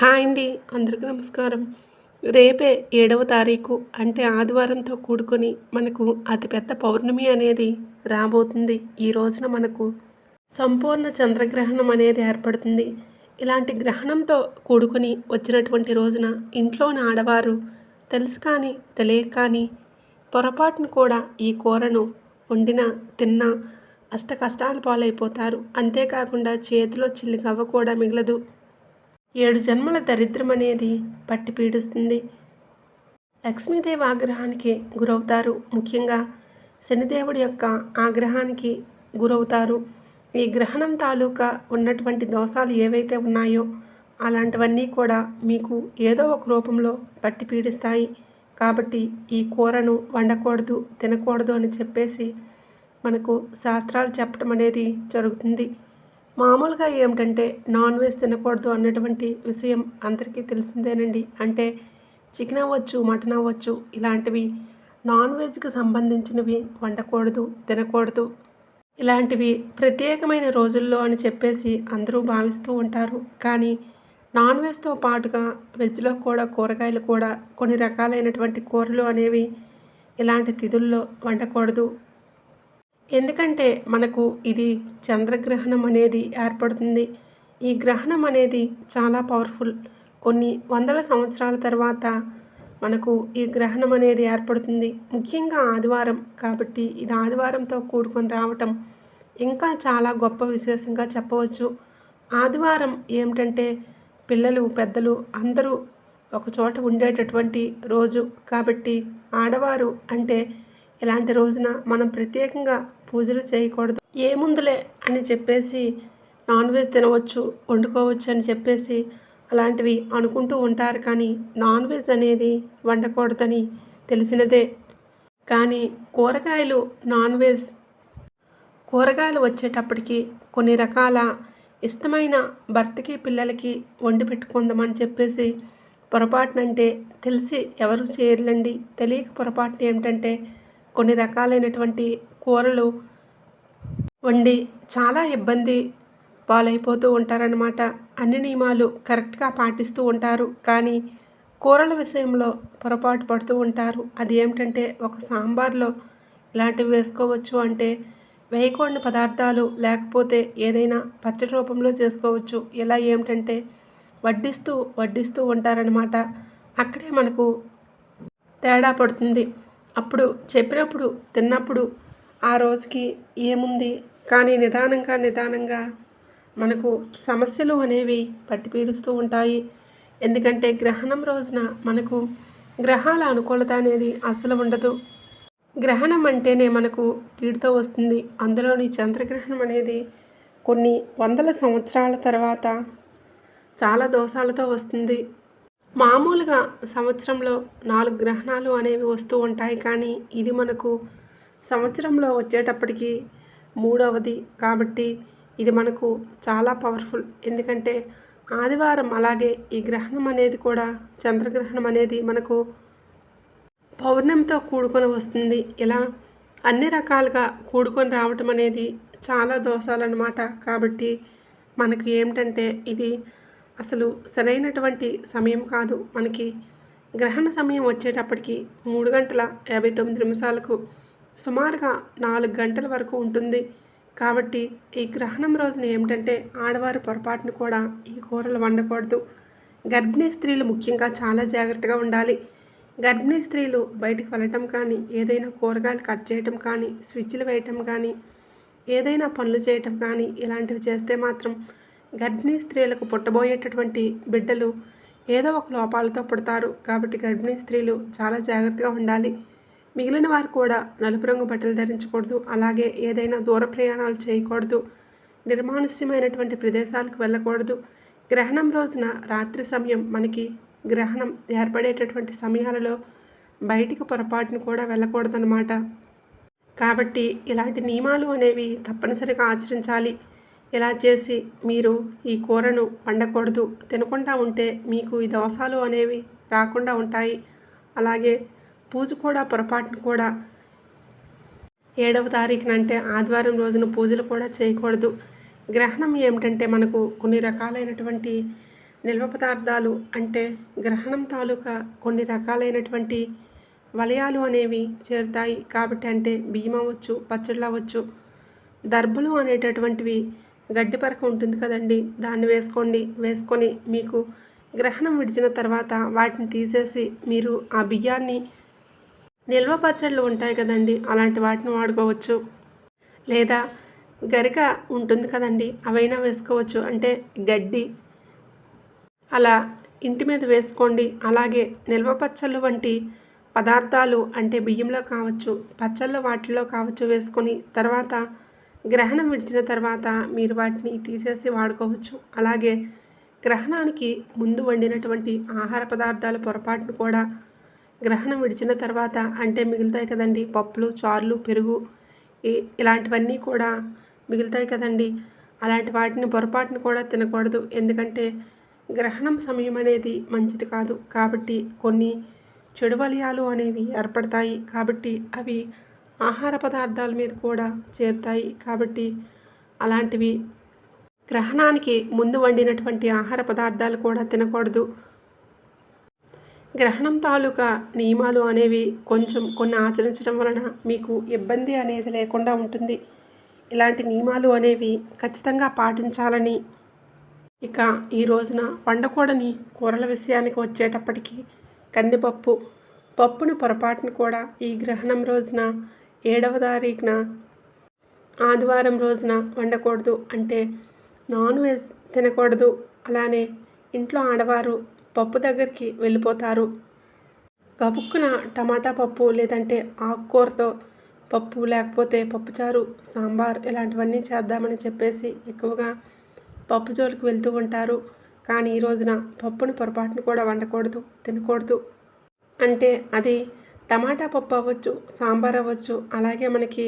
Hi అండి అందరికీ నమస్కారం. రేపే ఏడవ తారీఖు అంటే ఆదివారంతో కూడుకొని మనకు అతిపెద్ద పౌర్ణమి అనేది రాబోతుంది. ఈ రోజున మనకు సంపూర్ణ చంద్రగ్రహణం అనేది ఏర్పడుతుంది. ఇలాంటి గ్రహణంతో కూడుకొని వచ్చినటువంటి రోజున ఇంట్లోని ఆడవారు తెలుసు కానీ తెలియక కానీ పొరపాటును కూడా ఈ కూరను వండిన తిన్నా అష్ట కష్టాలు పాలైపోతారు. అంతేకాకుండా చేతిలో చిల్లి గవ్వ కూడా మిగలదు. ఏడు జన్మల దరిద్రం అనేది పట్టి పీడిస్తుంది. లక్ష్మీదేవి ఆగ్రహానికి గురవుతారు. ముఖ్యంగా శనిదేవుడి యొక్క ఆగ్రహానికి గురవుతారు. ఈ గ్రహణం తాలూకా ఉన్నటువంటి దోషాలు ఏవైతే ఉన్నాయో అలాంటివన్నీ కూడా మీకు ఏదో ఒక రూపంలో పట్టి పీడిస్తాయి. కాబట్టి ఈ కూరను వండకూడదు తినకూడదు అని చెప్పేసి మనకు శాస్త్రాలు చెప్పడం అనేది జరుగుతుంది. మామూలుగా ఏమిటంటే నాన్ వెజ్ తినకూడదు అన్నటువంటి విషయం అందరికీ తెలిసిందేనండి. అంటే చికెన్ అవ్వచ్చు మటన్ అవ్వచ్చు ఇలాంటివి నాన్ వెజ్కి సంబంధించినవి వండకూడదు తినకూడదు. ఇలాంటివి ప్రత్యేకమైన రోజుల్లో అని చెప్పేసి అందరూ భావిస్తూ ఉంటారు. కానీ నాన్ వెజ్తో పాటుగా వెజ్లో కూడా కూరగాయలు కూడా కొన్ని రకాలైనటువంటి కూరలు అనేవి ఇలాంటి తిథుల్లో వండకూడదు. ఎందుకంటే మనకు ఇది చంద్రగ్రహణం అనేది ఏర్పడుతుంది. ఈ గ్రహణం అనేది చాలా పవర్ఫుల్. కొన్ని వందల సంవత్సరాల తర్వాత మనకు ఈ గ్రహణం అనేది ఏర్పడుతుంది. ముఖ్యంగా ఆదివారం కాబట్టి ఇది ఆదివారంతో కూడుకొని రావటం ఇంకా చాలా గొప్ప విశేషంగా చెప్పవచ్చు. ఆదివారం ఏమిటంటే పిల్లలు పెద్దలు అందరూ ఒకచోట ఉండేటటువంటి రోజు కాబట్టి ఆడవారు అంటే ఇలాంటి రోజున మనం ప్రత్యేకంగా పూజలు చేయకూడదు. ఏముందులే అని చెప్పేసి నాన్ వెజ్ తినవచ్చు వండుకోవచ్చు అని చెప్పేసి అలాంటివి అనుకుంటూ ఉంటారు. కానీ నాన్ వెజ్ అనేది వండకూడదని తెలిసినదే. కానీ కూరగాయలు నాన్ వెజ్ కూరగాయలు వచ్చేటప్పటికి కొన్ని రకాల ఇష్టమైన భర్తకి పిల్లలకి వండి పెట్టుకుందామని చెప్పేసి పొరపాటునంటే తెలిసి ఎవరు చేయర్లండి. తెలియక పొరపాటు ఏమిటంటే కొన్ని రకాలైనటువంటి కూరలు వండి చాలా ఇబ్బంది పాలైపోతూ ఉంటారనమాట అన్ని నియమాలు కరెక్ట్గా పాటిస్తూ ఉంటారు. కానీ కూరల విషయంలో పొరపాటు పడుతూ ఉంటారు. అది ఏమిటంటే ఒక సాంబార్లో ఇలాంటివి వేసుకోవచ్చు అంటే వేయకూడని పదార్థాలు లేకపోతే ఏదైనా పచ్చడి రూపంలో చేసుకోవచ్చు. ఇలా ఏమిటంటే వడ్డిస్తూ వడ్డిస్తూ ఉంటారనమాట అక్కడే మనకు తేడా పడుతుంది. అప్పుడు చెప్పినప్పుడు తిన్నప్పుడు ఆ రోజుకి ఏముంది? కానీ నిదానంగా నిదానంగా మనకు సమస్యలు అనేవి పట్టిపీడుస్తూ ఉంటాయి. ఎందుకంటే గ్రహణం రోజున మనకు గ్రహాల అనుకూలత అనేది అసలు ఉండదు. గ్రహణం అంటేనే మనకు కీడుతో వస్తుంది. అందులోని చంద్రగ్రహణం అనేది కొన్ని వందల సంవత్సరాల తర్వాత చాలా దోషాలతో వస్తుంది. మామూలుగా సంవత్సరంలో నాలుగు గ్రహణాలు అనేవి వస్తూ ఉంటాయి. కానీ ఇది మనకు సంవత్సరంలో వచ్చేటప్పటికి మూడవది కాబట్టి ఇది మనకు చాలా పవర్ఫుల్. ఎందుకంటే ఆదివారం అలాగే ఈ గ్రహణం అనేది కూడా చంద్రగ్రహణం అనేది మనకు పౌర్ణమితో కూడుకొని వస్తుంది. ఇలా అన్ని రకాలుగా కూడుకొని రావటం అనేది చాలా దోషాలన్నమాట. కాబట్టి మనకు ఏమిటంటే ఇది అసలు సరైనటువంటి సమయం కాదు. మనకి గ్రహణ సమయం వచ్చేటప్పటికి మూడు గంటల యాభై తొమ్మిది నిమిషాలకు సుమారుగా నాలుగు గంటల వరకు ఉంటుంది. కాబట్టి ఈ గ్రహణం రోజున ఏమిటంటే ఆడవారు పొరపాటును కూడా ఈ కూరలు వండకూడదు. గర్భిణీ స్త్రీలు ముఖ్యంగా చాలా జాగ్రత్తగా ఉండాలి. గర్భిణీ స్త్రీలు బయటికి వెళ్ళటం కానీ ఏదైనా కూరగాయలు కట్ చేయటం కానీ స్విచ్లు వేయటం కానీ ఏదైనా పనులు చేయటం కానీ ఇలాంటివి చేస్తే మాత్రం గర్భిణీ స్త్రీలకు పుట్టబోయేటటువంటి బిడ్డలు ఏదో ఒక లోపాలతో పుడతారు. కాబట్టి గర్భిణీ స్త్రీలు చాలా జాగ్రత్తగా ఉండాలి. మిగిలిన వారు కూడా నలుపు రంగు బట్టలు ధరించకూడదు. అలాగే ఏదైనా దూర ప్రయాణాలు చేయకూడదు. నిర్మానుష్యమైనటువంటి ప్రదేశాలకు వెళ్ళకూడదు. గ్రహణం రోజున రాత్రి సమయం మనకి గ్రహణం ఏర్పడేటటువంటి సమయాలలో బయటికి పొరపాటును కూడా వెళ్ళకూడదన్నమాట. కాబట్టి ఇలాంటి నియమాలు అనేవి తప్పనిసరిగా ఆచరించాలి. ఇలా చేసి మీరు ఈ కూరను వండకూడదు. తినకుండా ఉంటే మీకు ఈ దోషాలు అనేవి రాకుండా ఉంటాయి. అలాగే పూజ కూడా పొరపాటును కూడా ఏడవ తారీఖున అంటే ఆదివారం రోజున పూజలు కూడా చేయకూడదు. గ్రహణం ఏమిటంటే మనకు కొన్ని రకాలైనటువంటి నిల్వ పదార్థాలు అంటే గ్రహణం తాలూకా కొన్ని రకాలైనటువంటి వలయాలు అనేవి చేరుతాయి. కాబట్టి అంటే బియ్యం అవ్వచ్చు పచ్చళ్ళు అవ్వచ్చు దర్భలు అనేటటువంటివి గడ్డి పరక ఉంటుంది కదండి. దాన్ని వేసుకోండి. వేసుకొని మీకు గ్రహణం విడిచిన తర్వాత వాటిని తీసేసి మీరు ఆ బియ్యాన్ని నిల్వ పచ్చళ్ళు ఉంటాయి కదండి. అలాంటి వాటిని వాడుకోవచ్చు. లేదా గరిక ఉంటుంది కదండి. అవైనా వేసుకోవచ్చు. అంటే గడ్డి అలా ఇంటి మీద వేసుకోండి. అలాగే నిల్వ పచ్చళ్ళు వంటి పదార్థాలు అంటే బియ్యంలో కావచ్చు పచ్చళ్ళు వాటిలో కావచ్చు వేసుకొని తర్వాత గ్రహణం విడిచిన తర్వాత మీరు వాటిని తీసేసి వాడుకోవచ్చు. అలాగే గ్రహణానికి ముందు వండినటువంటి ఆహార పదార్థాల పొరపాటును కూడా గ్రహణం విడిచిన తర్వాత అంటే మిగులుతాయి కదండి పప్పులు చారులు పెరుగు ఇలాంటివన్నీ కూడా మిగులుతాయి కదండి. అలాంటి వాటిని పొరపాటును కూడా తినకూడదు. ఎందుకంటే గ్రహణం సమయం అనేది మంచిది కాదు. కాబట్టి కొన్ని చెడు వలయాలు అనేవి ఏర్పడతాయి. కాబట్టి అవి ఆహార పదార్థాల మీద కూడా చేరుతాయి. కాబట్టి అలాంటివి గ్రహణానికి ముందు వండినటువంటి ఆహార పదార్థాలు కూడా తినకూడదు. గ్రహణం తాలూకా నియమాలు అనేవి కొంచెం కొన్ని ఆచరించడం వలన మీకు ఇబ్బంది అనేది లేకుండా ఉంటుంది. ఇలాంటి నియమాలు అనేవి ఖచ్చితంగా పాటించాలని ఇక ఈ రోజున వండకూడని కూరల విషయానికి వచ్చేటప్పటికి కందిపప్పు పప్పును పొరపాటును కూడా ఈ గ్రహణం రోజున ఏడవ తారీఖున? ఆదివారం రోజున వండకూడదు అంటే నాన్ వెజ్ తినకూడదు. అలానే ఇంట్లో ఆడవారు పప్పు దగ్గరికి వెళ్ళిపోతారు. గబుక్కున టమాటా పప్పు లేదంటే ఆకుకూరతో పప్పు లేకపోతే పప్పుచారు సాంబార్ ఇలాంటివన్నీ చేద్దామని చెప్పేసి ఎక్కువగా పప్పు జోలికి వెళ్తూ ఉంటారు. కానీ ఈ రోజున పప్పును పొరపాటును కూడా వండకూడదు తినకూడదు. అంటే అది టమాటా పప్పు అవ్వచ్చు సాంబార్ అవ్వచ్చు అలాగే మనకి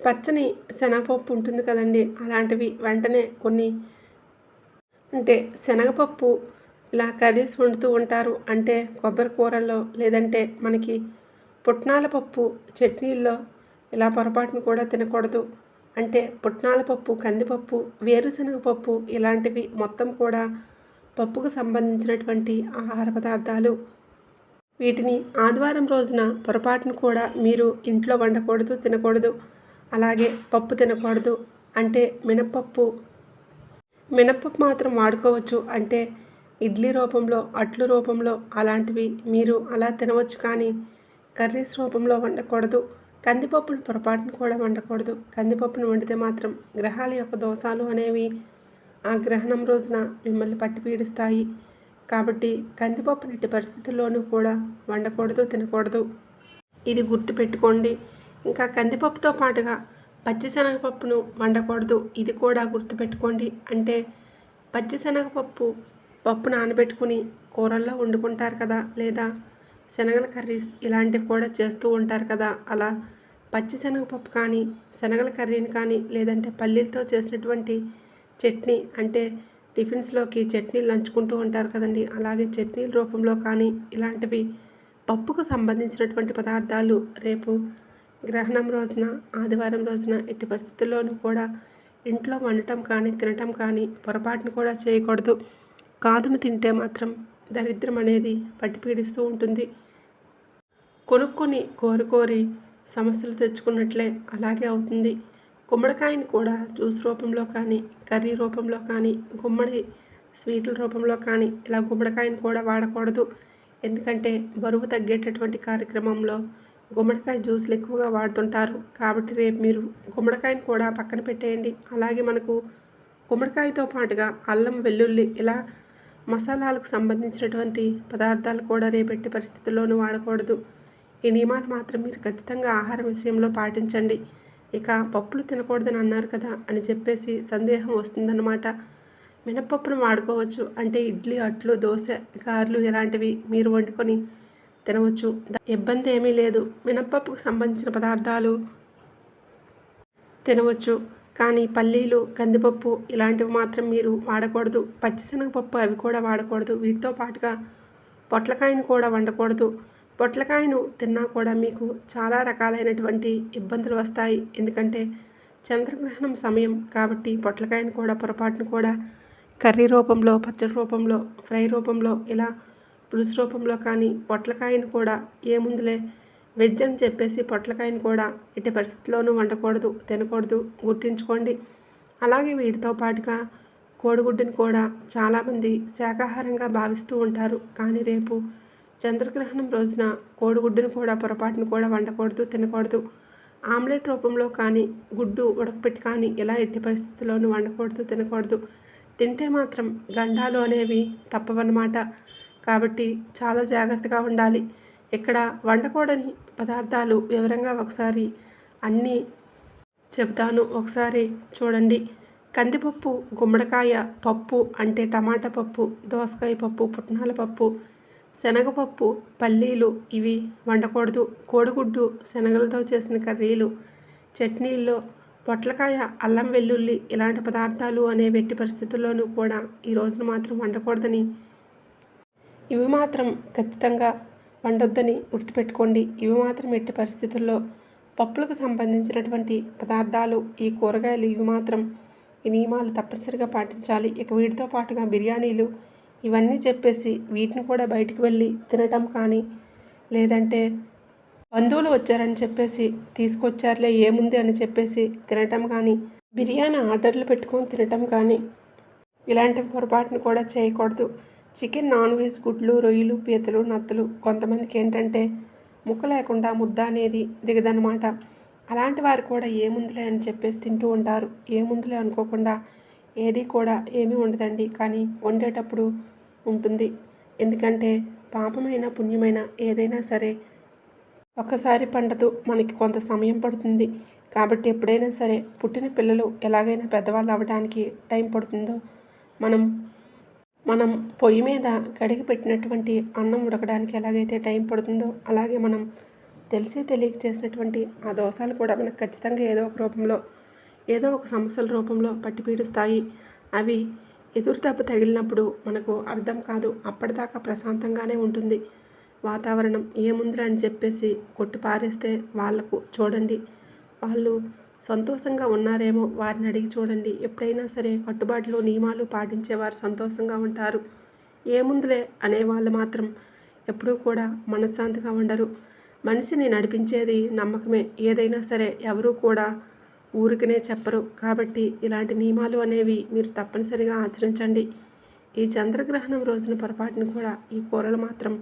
పచ్చని శనగపప్పు ఉంటుంది కదండి అలాంటివి వెంటనే కొన్ని అంటే శనగపప్పు ఇలా కర్రీస్ వండుతూ ఉంటారు. అంటే కొబ్బరి కూరల్లో లేదంటే మనకి పుట్నాల పప్పు చట్నీల్లో ఇలా పొరపాటును కూడా తినకూడదు. అంటే పుట్నాల పప్పు కందిపప్పు వేరుశనగ పప్పు ఇలాంటివి మొత్తం కూడా పప్పుకు సంబంధించినటువంటి ఆహార పదార్థాలు వీటిని ఆదివారం రోజున పొరపాటును కూడా మీరు ఇంట్లో వండకూడదు తినకూడదు అలాగే పప్పు తినకూడదు అంటే మినప్పప్పు. మినప్పప్పు మాత్రం వాడుకోవచ్చు అంటే ఇడ్లీ రూపంలో అట్లు రూపంలో అలాంటివి మీరు అలా తినవచ్చు కానీ కర్రీస్ రూపంలో వండకూడదు. కందిపప్పును పొరపాటును కూడా వండకూడదు. కందిపప్పును వండితే మాత్రం గ్రహాల యొక్క దోషాలు అనేవి ఆ గ్రహణం రోజున మిమ్మల్ని పట్టి పీడిస్తాయి. కాబట్టి కందిపప్పు నెట్టి పరిస్థితుల్లోనూ కూడా వండకూడదు తినకూడదు. ఇది గుర్తుపెట్టుకోండి ఇంకా కందిపప్పుతో పాటుగా పచ్చిశనగపప్పును వండకూడదు. ఇది కూడా గుర్తుపెట్టుకోండి అంటే పచ్చిశనగపప్పు పప్పు నానబెట్టుకుని కూరల్లో వండుకుంటారు కదా లేదా శనగల కర్రీస్ ఇలాంటివి కూడా చేస్తూ ఉంటారు కదా అలా పచ్చిశనగపప్పు కానీ శనగల కర్రీని కానీ లేదంటే పల్లీలతో చేసినటువంటి చట్నీ అంటే టిఫిన్స్లోకి చట్నీలు నంచుకుంటూ ఉంటారు కదండి. అలాగే చట్నీల రూపంలో కానీ ఇలాంటివి పప్పుకు సంబంధించినటువంటి పదార్థాలు రేపు గ్రహణం రోజున ఆదివారం రోజున ఎట్టి పరిస్థితుల్లోనూ కూడా ఇంట్లో వండటం కానీ తినటం కానీ పొరపాటును కూడా చేయకూడదు. కాదును తింటే మాత్రం దరిద్రం అనేది పట్టిపీడిస్తూ ఉంటుంది. కొనుక్కొని కోరుకోరి సమస్యలు తెచ్చుకున్నట్లే అలాగే అవుతుంది. గుమ్మడికాయని కూడా జ్యూస్ రూపంలో కానీ కర్రీ రూపంలో కానీ గుమ్మడి స్వీట్ల రూపంలో కానీ ఇలా గుమ్మడికాయని కూడా వాడకూడదు. ఎందుకంటే బరువు తగ్గేటటువంటి కార్యక్రమంలో గుమ్మడికాయ జ్యూస్లు ఎక్కువగా వాడుతుంటారు. కాబట్టి రేపు మీరు గుమ్మడికాయని కూడా పక్కన పెట్టేయండి. అలాగే మనకు గుమ్మడికాయతో పాటుగా అల్లం వెల్లుల్లి ఇలా మసాలాలకు సంబంధించినటువంటి పదార్థాలు కూడా రేపెట్టి పరిస్థితుల్లోనూ వాడకూడదు. ఈ నియమాలు మాత్రం మీరు ఖచ్చితంగా ఆహారం విషయంలో పాటించండి. ఇక పప్పులు తినకూడదని అన్నారు కదా అని చెప్పేసి సందేహం వస్తుందన్నమాట. మినపప్పును వాడుకోవచ్చు అంటే ఇడ్లీ అట్లు దోశ గారెలు ఇలాంటివి మీరు వండుకొని తినవచ్చు. ఇబ్బంది ఏమీ లేదు. మినపప్పుకు సంబంధించిన పదార్థాలు తినవచ్చు. కానీ పల్లీలు కందిపప్పు ఇలాంటివి మాత్రం మీరు వాడకూడదు. పచ్చిశనగపప్పు అవి కూడా వాడకూడదు. వీటితో పాటుగా పొట్లకాయను కూడా వండకూడదు. పొట్లకాయను తిన్నా కూడా మీకు చాలా రకాలైనటువంటి ఇబ్బందులు వస్తాయి. ఎందుకంటే చంద్రగ్రహణం సమయం కాబట్టి పొట్లకాయను కూడా పొరపాటును కూడా కర్రీ రూపంలో పచ్చడి రూపంలో ఫ్రై రూపంలో ఇలా పులుసు రూపంలో కానీ పొట్లకాయను కూడా ఏముందులే వెజ్ అని చెప్పేసి పొట్లకాయను కూడా ఎట్టి పరిస్థితుల్లోనూ వండకూడదు తినకూడదు గుర్తుంచుకోండి. అలాగే వీటితో పాటుగా కోడిగుడ్డుని కూడా చాలామంది శాకాహారంగా భావిస్తూ ఉంటారు. కానీ రేపు చంద్రగ్రహణం రోజున కోడిగుడ్డును కూడా పొరపాటును కూడా వండకూడదు తినకూడదు. ఆమ్లెట్ రూపంలో కానీ గుడ్డు ఉడకపెట్టి కానీ ఇలా ఎట్టి పరిస్థితుల్లోనూ వండకూడదు తినకూడదు. తింటే మాత్రం గండాలు అనేవి తప్పవన్నమాట. కాబట్టి చాలా జాగ్రత్తగా ఉండాలి. ఇక్కడ వండకూడని పదార్థాలు వివరంగా ఒకసారి అన్నీ చెబుతాను. ఒకసారి చూడండి. కందిపప్పు గుమ్మడికాయ పప్పు అంటే టమాటా పప్పు దోసకాయ పప్పు పుట్నాల పప్పు శనగపప్పు పల్లీలు ఇవి వండకూడదు. కోడిగుడ్డు శనగలతో చేసిన కర్రీలు చట్నీల్లో పొట్లకాయ అల్లం వెల్లుల్లి ఇలాంటి పదార్థాలు అనే వెట్టి పరిస్థితుల్లోనూ కూడా ఈ రోజున మాత్రం వండకూడదని. ఇవి మాత్రం ఖచ్చితంగా వండొద్దని గుర్తుపెట్టుకోండి. ఇవి మాత్రం ఎట్టి పరిస్థితుల్లో పప్పులకు సంబంధించినటువంటి పదార్థాలు ఈ కూరగాయలు ఇవి మాత్రం ఈ నియమాలు తప్పనిసరిగా పాటించాలి. ఇక వీటితో పాటుగా బిర్యానీలు ఇవన్నీ చెప్పేసి వీటిని కూడా బయటికి వెళ్ళి తినటం కానీ లేదంటే బంధువులు వచ్చారని చెప్పేసి తీసుకొచ్చారులే ఏముంది అని చెప్పేసి తినటం కానీ బిర్యానీ ఆర్డర్లు పెట్టుకొని తినటం కానీ ఇలాంటి పొరపాటును కూడా చేయకూడదు. చికెన్ నాన్ వెజ్ గుడ్లు రొయ్యలు పీతలు నత్తలు కొంతమందికి ఏంటంటే ముక్క లేకుండా ముద్ద అనేది దిగదనమాట. అలాంటి వారు కూడా ఏముందిలే అని చెప్పేసి తింటూ ఉంటారు. ఏముందిలే అనుకోకుండా ఏది కూడా ఏమీ ఉండదండి. కానీ వండేటప్పుడు ఉంటుంది. ఎందుకంటే పాపమైన పుణ్యమైన ఏదైనా సరే ఒక్కసారి పండదు. మనకి కొంత సమయం పడుతుంది. కాబట్టి ఎప్పుడైనా సరే పుట్టిన పిల్లలు ఎలాగైనా పెద్దవాళ్ళు అవ్వడానికి టైం పడుతుందో మనం మనం పొయ్యి మీద కడిగి పెట్టినటువంటి అన్నం ఉడకడానికి ఎలాగైతే టైం పడుతుందో అలాగే మనం తెలిసి తెలియక చేసినటువంటి ఆ దోషాలు కూడా మనకు ఖచ్చితంగా ఏదో ఒక రూపంలో ఏదో ఒక సమస్యల రూపంలో పట్టిపీడుస్తాయి అవి ఎదురు దెబ్బ తగిలినప్పుడు మనకు అర్థం కాదు. అప్పటిదాకా ప్రశాంతంగానే ఉంటుంది. వాతావరణం ఏముందిరా అని చెప్పేసి కొట్టి పారేస్తే వాళ్ళకు చూడండి. వాళ్ళు సంతోషంగా ఉన్నారేమో వారిని అడిగి చూడండి. ఎప్పుడైనా సరే కట్టుబాట్లు నియమాలు పాటించేవారు సంతోషంగా ఉంటారు. ఏముందిలే అనేవాళ్ళు మాత్రం ఎప్పుడూ కూడా మనశ్శాంతిగా ఉండరు. మనిషిని నడిపించేది నమ్మకమే. ఏదైనా సరే ఎవరూ కూడా ఊరికనే చెప్పరు. కాబట్టి ఇలాంటి నియమాలు అనేవి మీరు తప్పనిసరిగా ఆచరించండి. ఈ చంద్రగ్రహణం రోజున పొరపాటును కూడా ఈ కూరలు మాత్రం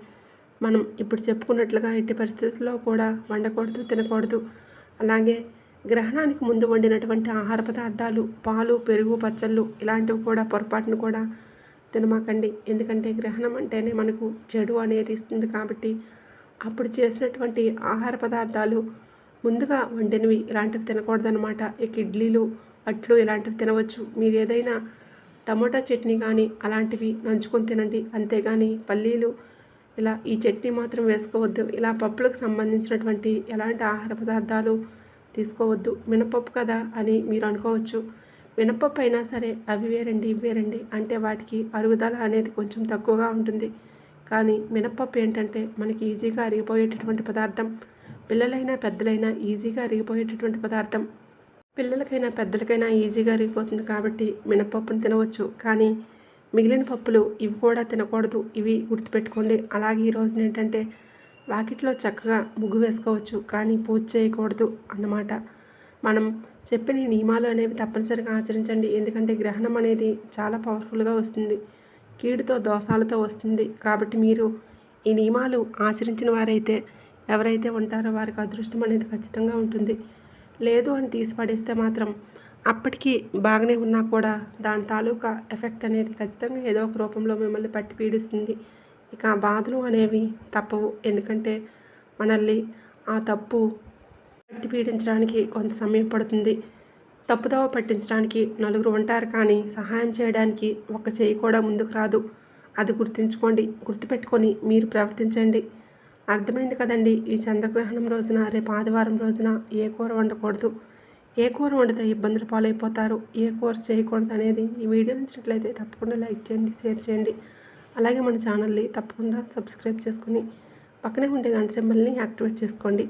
మనం ఇప్పుడు చెప్పుకున్నట్లుగా ఎట్టి పరిస్థితుల్లో కూడా వండకూడదు తినకూడదు. అలాగే గ్రహణానికి ముందు వండినటువంటి ఆహార పదార్థాలు పాలు పెరుగు పచ్చళ్ళు ఇలాంటివి కూడా పొరపాటును కూడా తినమాకండి. ఎందుకంటే గ్రహణం అంటేనే మనకు చెడు అనేది ఇస్తుంది కాబట్టి అప్పుడు చేసినటువంటి ఆహార పదార్థాలు ముందుగా వండినవి ఇలాంటివి తినకూడదనమాట ఇక ఇడ్లీలు అట్లు ఇలాంటివి తినవచ్చు. మీరు ఏదైనా టమోటా చట్నీ కానీ అలాంటివి నంచుకొని తినండి. అంతేగాని పల్లీలు ఇలా ఈ చట్నీ మాత్రం వేసుకోవద్దు. ఇలా పప్పులకు సంబంధించినటువంటి ఎలాంటి ఆహార పదార్థాలు తీసుకోవద్దు. మినపప్పు కదా అని మీరు అనుకోవచ్చు. మినపప్పు అయినా సరే అవి వేరండి ఇవి వేరండి అంటే వాటికి అరుగుదల అనేది కొంచెం తక్కువగా ఉంటుంది. కానీ మినప్పప్పు ఏంటంటే మనకి ఈజీగా అరిగిపోయేటటువంటి పదార్థం. పిల్లలైనా పెద్దలైనా ఈజీగా అరిగిపోయేటటువంటి పదార్థం. పిల్లలకైనా పెద్దలకైనా ఈజీగా అరిగిపోతుంది కాబట్టి మినపప్పును తినవచ్చు. కానీ మిగిలిన పప్పులు ఇవి కూడా తినకూడదు. ఇవి గుర్తుపెట్టుకోండి. అలాగే ఈరోజు ఏంటంటే వాకిట్లో చక్కగా ముగ్గు వేసుకోవచ్చు. కానీ పూజ చేయకూడదు అన్నమాట. మనం చెప్పిన నియమాలు అనేవి తప్పనిసరిగా ఆచరించండి. ఎందుకంటే గ్రహణం అనేది చాలా పవర్ఫుల్గా వస్తుంది. కీడుతో దోషాలతో వస్తుంది. కాబట్టి మీరు ఈ నియమాలు ఆచరించిన వారైతే ఎవరైతే ఉంటారో వారికి అదృష్టం అనేది ఖచ్చితంగా ఉంటుంది. లేదు అని తీసి పడేస్తే మాత్రం అప్పటికీ బాగానే ఉన్నా కూడా దాని తాలూకా ఎఫెక్ట్ అనేది ఖచ్చితంగా ఏదో ఒక రూపంలో మిమ్మల్ని పట్టి పీడిస్తుంది. ఇక ఆ బాధలు అనేవి తప్పవు. ఎందుకంటే మనల్ని ఆ తప్పు పట్టి పీడించడానికి కొంత సమయం పడుతుంది. తప్పుదోవ పట్టించడానికి నలుగురు ఉంటారు కానీ సహాయం చేయడానికి ఒక చేయి కూడా ముందుకు రాదు. అది గుర్తుంచుకోండి. గుర్తుపెట్టుకొని మీరు ప్రవర్తించండి. అర్థమైంది కదండి. ఈ చంద్రగ్రహణం రోజున రేపు ఆదివారం రోజున ఏ కూర వండకూడదు? ఏ కూర వండితే ఇబ్బందులు పాలైపోతారు? ఏ కూర చేయకూడదు అనేది ఈ వీడియో నచ్చినట్లయితే తప్పకుండా లైక్ చేయండి షేర్ చేయండి. అలాగే మన ఛానల్ని తప్పకుండా సబ్స్క్రైబ్ చేసుకుని పక్కనే ఉండే గంట సింబల్ని యాక్టివేట్ చేసుకోండి.